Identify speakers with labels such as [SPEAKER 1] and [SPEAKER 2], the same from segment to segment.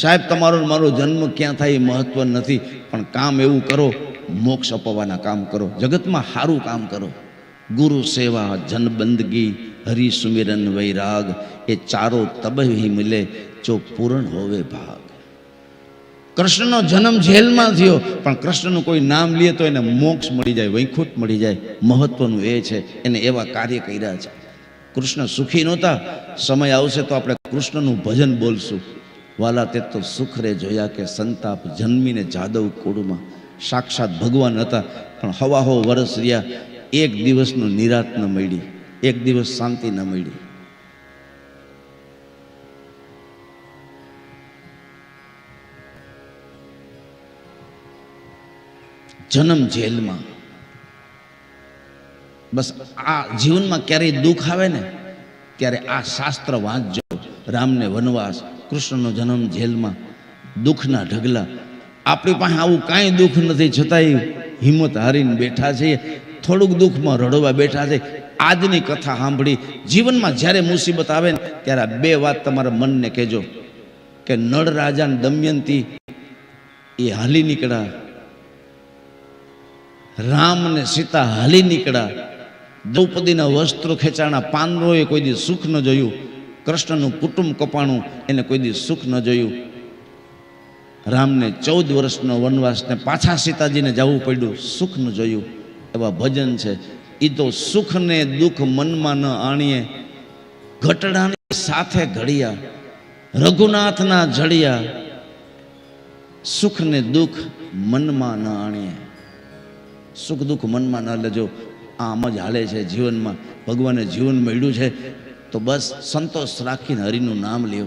[SPEAKER 1] સાહેબ, તમારો મારો જન્મ ક્યાં થાય એ મહત્વ નથી, પણ કામ એવું કરો, મોક્ષ અપાવવાના કામ કરો, જગતમાં સારું કામ કરો. ગુરુ સેવા, જન બંદગી, હરિ સુમિરન વૈરાગ, એ ચારો તબ મિલે જો પૂર્ણ હોવે ભાગ. કૃષ્ણનો જન્મ જેલમાં થયો, પણ કૃષ્ણનું કોઈ નામ લે તો એને મોક્ષ મળી જાય, વૈકુંઠ મળી જાય. મહત્વનું એ છે, એને એવા કાર્ય કર્યા છે. કૃષ્ણ સુખી નહોતા, સમય આવશે તો આપણે કૃષ્ણનું ભજન બોલશું. વાલા તે તો સુખ રે જોયા કે સંતાપ જન્મીને જાદવ કુળમાં સાક્ષાત ભગવાન હતા. પણ હવા હો વરસ રહ્યા, એક દિવસનું નિરાત ન મળી, એક દિવસ શાંતિ ન મળી. જન્મ જેલમાં. બસ આ જીવનમાં ક્યારેય દુઃખ આવે ને? ત્યારે આ શાસ્ત્ર વાંચજો. રામને વનવાસ કૃષ્ણનો જન્મ જેલમાં, દુઃખના ઢગલા. આપણી પાસે આવું કાંઈ દુઃખ નથી, છતાંય હિંમત હારીને બેઠા છીએ. થોડુંક દુઃખમાં રડવા બેઠા છે આજની કથા સાંભળી, જીવનમાં જ્યારે મુસીબત આવે ને, ત્યારે આ બે વાત તમારા મનને કહેજો. કે નળ રાજા દમયંતી, એ હાલી નીકળ્યા. રામ ને સીતા હાલી નીકળ્યા. દ્રૌપદીના વસ્ત્રો ખેંચાણા પાંડવોએ કોઈ દી સુખ ન જોયું. કૃષ્ણનું કુટુંબ કપાણું એને કોઈ દી સુખ ન જોયું. રામને ચૌદ વર્ષનો વનવાસને પાછા સીતાજીને જવું પડ્યું, સુખ ન જોયું. એવા ભજન છે. એ તો સુખ ને દુઃખ મનમાં ન આણીએ. ઘટડાની સાથે ઘડિયા, રઘુનાથના જડિયા સુખ ને દુઃખ મનમાં ન આણીએ. સુખ દુઃખ મનમાં ન લેજો આમ જ હાલે છે જીવનમાં. ભગવાને જીવન મળ્યું છે. તો બસ સંતોષ રાખીને હરિનું નામ લ્યો.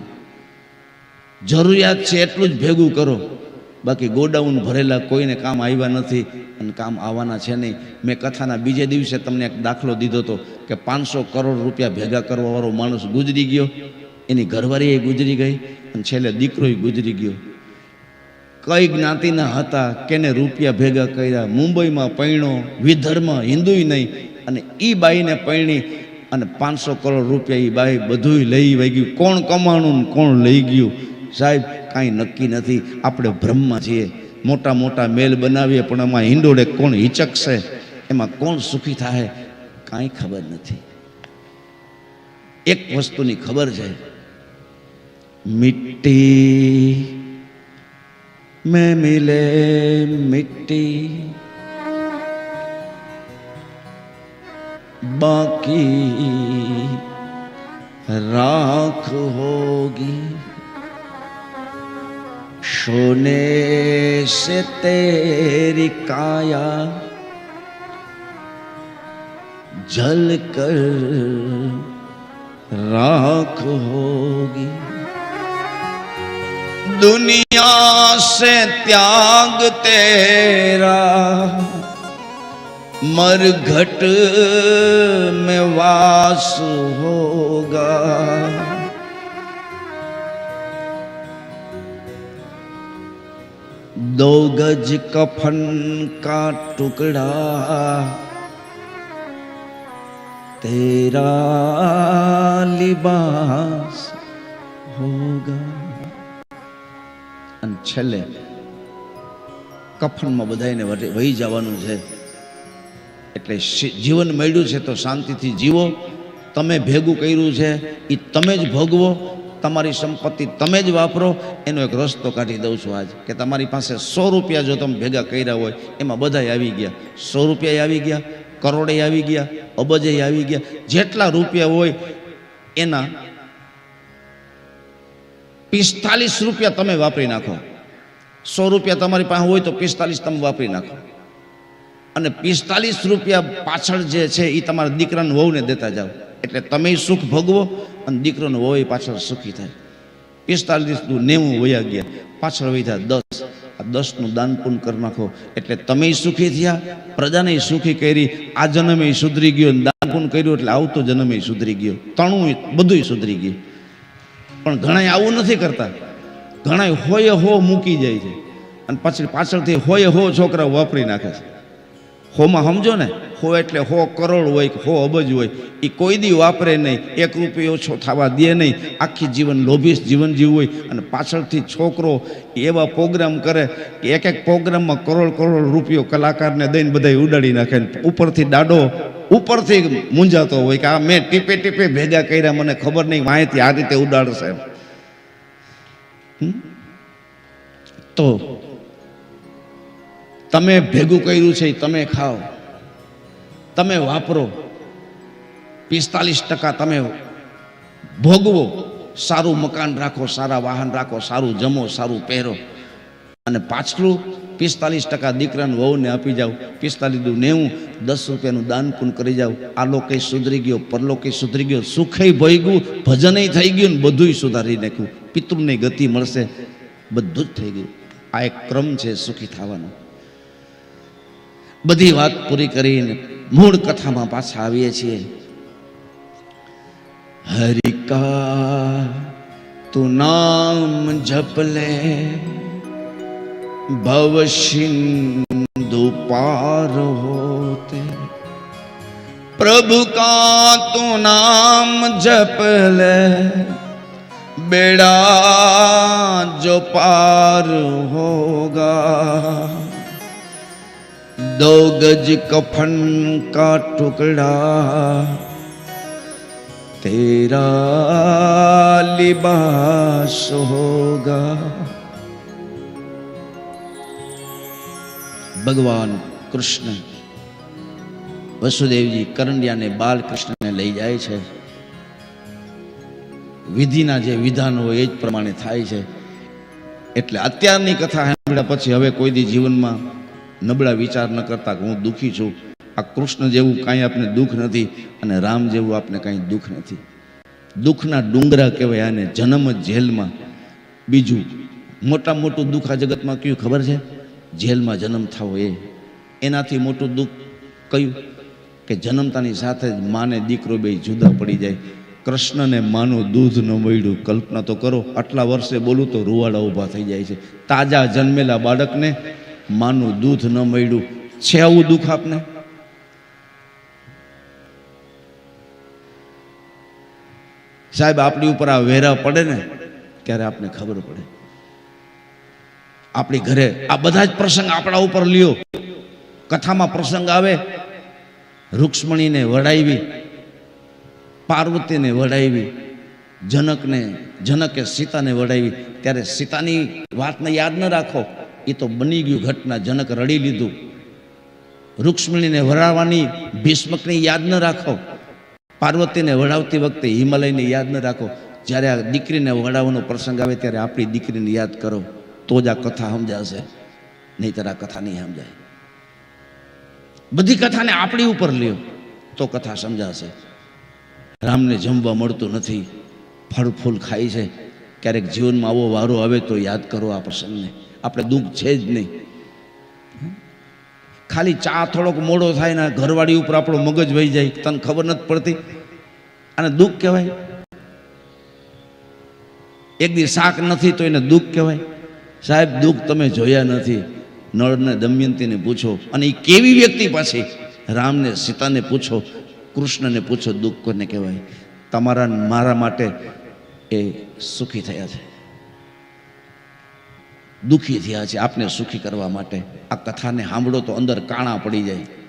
[SPEAKER 1] જરૂરિયાત છે એટલું જ ભેગું કરો. બાકી ગોડાઉન ભરેલા કોઈને કામ આવ્યા નથી અને કામ આવવાના છે નહીં. મેં કથાના બીજે દિવસે તમને એક દાખલો દીધો હતો કે પાંચસો કરોડ રૂપિયા ભેગા કરવાવાળો માણસ ગુજરી ગયો. એની ઘરવાળી ગુજરી ગઈ અને છેલ્લે દીકરોય ગુજરી ગયો. કઈ જ્ઞાતિના હતા, કેને રૂપિયા ભેગા કર્યા, મુંબઈમાં પૈણો વિધર્મ હિન્દુય નહીં. અને એ બાઈને પૈણી અને પાંચસો કરોડ રૂપિયા એ બાઈ બધું લઈ વહી ગયું કોણ કમાણું ને કોણ લઈ ગયું? સાહેબ, કાંઈ નક્કી નથી. આપણે બ્રહ્મા છીએ. મોટા મોટા મેલ બનાવીએ, પણ એમાં હિંડોળે કોણ હિચકશે? એમાં કોણ સુખી થાય? કાંઈ ખબર નથી. એક વસ્તુની ખબર છે. મિટ્ટી. મેં મિલે મિટ્ટી. बाकी राख होगी सोने से तेरी काया जल कर राख होगी दुनिया से त्याग तेरा मरघट में वास होगा दो गज कफन का टुकड़ा तेरा लिबास होगा અને છેલ્લે કફનમાં બધાને વહી જવાનું છે એટલે જીવન મળ્યું છે તો શાંતિથી જીવો. તમે ભેગું કર્યું છે એ તમે જ ભોગવો. તમારી સંપત્તિ તમે જ વાપરો. એનો એક રસ્તો કાઢી દઉં છું આજ, કે તમારી પાસે સો રૂપિયા જો તમે ભેગા કર્યા હોય, એમાં બધાય આવી ગયા. સો રૂપિયા આવી ગયા કરોડે આવી ગયા અબજે આવી ગયા. જેટલા રૂપિયા હોય, એના પિસ્તાલીસ રૂપિયા તમે વાપરી નાખો. સો રૂપિયા તમારી પાસે હોય તો પિસ્તાલીસ તમે વાપરી નાખો. અને પિસ્તાલીસ રૂપિયા પાછળ જે છે એ તમારા દીકરાને વહુને દેતા જાઓ. એટલે તમે સુખ ભોગવો અને દીકરોને વહુ પાછળ સુખી થાય. પિસ્તાલીસનું નેવું વયા ગયા. પાછળ વહી દસ. આ દસનું દાન પૂન કરી નાખો. એટલે તમે સુખી થયા, પ્રજાને સુખી કરી. આ જન્મે સુધરી ગયો દાન પૂન કર્યું એટલે આવતો જન્મે સુધરી ગયો. તણું બધુંય સુધરી ગયું. પણ ઘણા આવું નથી કરતા. ઘણા હોય હો મૂકી જાય છે. અને પછી પાછળથી હોય હો છોકરા વાપરી નાખે છે. હોમાં સમજો ને? હો એટલે હો કરોડ હોય કે હો અબજ હોય, એ કોઈ દી વાપરે નહીં. એક રૂપિયો ઓછો થવા દે નહીં. આખી જીવન લોભીસ જીવન જીવવું હોય અને પાછળથી છોકરો એવા પ્રોગ્રામ કરે કે એક એક પ્રોગ્રામમાં કરોડ કરોડ રૂપિયો કલાકારને દઈને બધા ઉડાડી નાખે ઉપરથી દાડો ઉપરથી મૂંઝાતો હોય કે આ મેં ટીપે ટીપે ભેગા કર્યા, મને ખબર નહીં માહિતી આ રીતે ઉડાડશે? તો તમે ભેગું કર્યું છે, તમે ખાઓ. તમે વાપરો. પિસ્તાલીસ ટકા તમે ભોગવો. સારું મકાન રાખો, સારા વાહન રાખો, સારું જમો, સારું પહેરો. અને પાછલું પિસ્તાલીસ ટકા દીકરાને વહુને આપી જાઓ. પિસ્તાલીસ દુ નેવું, દસ રૂપિયાનું દાન પૂન કરી જાઓ. આ લોકે સુધરી ગયો, પરલોકે સુધરી ગયો. સુખે ભઈ ગયું ભજનય થઈ ગયું ને બધુંય સુધારી નાખ્યું. પિતૃની ગતિ મળશે, બધું જ થઈ ગયું. આ એક ક્રમ છે સુખી થવાનો. બધી વાત પૂરી કરીને મૂળ કથામાં પાછા આવીએ છીએ. હરિકા, તું નામ જપલે ભવસિંધુ પાર હોતે. પ્રભુ કા તું નામ જપલે બેડા જો પાર હોગા. दो गज कफन का टुकड़ा तेरा लिबास होगा ભગવાન કૃષ્ણ વસુદેવજી કરંડિયાને બાલકૃષ્ણને લઈ જાય છે વિધિના જે વિધાન હોય એ જ પ્રમાણે થાય છે એટલે અત્યારની કથા સાંભળ્યા પછી હવે કોઈ દી જીવનમાં નબળા વિચાર ન કરતા કે હું દુઃખી છું. આ કૃષ્ણ જેવું કાંઈ આપને દુઃખ નથી અને રામ જેવું આપને કાંઈ દુઃખ નથી. દુઃખના ડુંગરા કહેવાય આને જન્મ જેલમાં. બીજું, મોટા મોટું દુઃખ આ જગતમાં કયું ખબર છે? જેલમાં જન્મ થાવ એ. એનાથી મોટું દુઃખ કયું? કે જન્મતાની સાથે જ માને દીકરો બે જુદા પડી જાય. કૃષ્ણને માનું દૂધ ન મળ્યું. કલ્પના તો કરો, આટલા વર્ષે બોલું તો રૂવાડા ઊભા થઈ જાય છે. તાજા જન્મેલા બાળકને માનું દૂધ ન મળ્યું. છે આવું દુઃખ આપને? સાહેબ, આપણી ઉપર આ વેરા પડે ને, ત્યારે આપને ખબર પડે. આપણી ઘરે આ બધા જ પ્રસંગ આપણા ઉપર લ્યો. કથામાં પ્રસંગ આવે. રૂક્ષ્મણીને વડાવી પાર્વતીને વડાવી જનકને, જનકે સીતાને વડાવી ત્યારે સીતાની વાતને યાદ ન રાખો. એ તો બની ગયું ઘટના, જનક રડી લીધું. રૂક્ષ્મણીને વરાવવાની ભીષ્મકને યાદ ન રાખો. પાર્વતીને વડાવતી વખતે હિમાલયને યાદ ન રાખો. જ્યારે આ દીકરીને વડાવવાનો પ્રસંગ આવે ત્યારે આપણી દીકરીને યાદ કરો. તો જ આ કથા સમજાશે. નહીંતર આ કથા નહીં સમજાય. બધી કથાને આપણી ઉપર લ્યો, તો કથા સમજાશે. રામને જમવા મળતું નથી. ફળ ફૂલ ખાય છે. ક્યારેક જીવનમાં આવો વારો આવે તો યાદ કરો આ પ્રસંગને. આપણે દુઃખ છે જ નહીં. ખાલી ચા થોડોક મોડો થાય ને ઘરવાળી ઉપર આપણો મગજ વહી જાય, તને ખબર નથી પડતી? અને દુઃખ કહેવાય? એક દી શાક નથી તો એને દુઃખ કહેવાય? સાહેબ, દુઃખ તમે જોયા નથી. નળને દમયંતીને પૂછો. અને એ કેવી વ્યક્તિ પાછી? રામને, સીતાને પૂછો. કૃષ્ણને પૂછો, દુઃખ કોને કહેવાય? તમારા મારા માટે એ સુખી થયા છે. દુઃખી થયા છે. આપને સુખી કરવા માટે આ કથાને સાંભળો તો અંદર કાણા પડી જાય.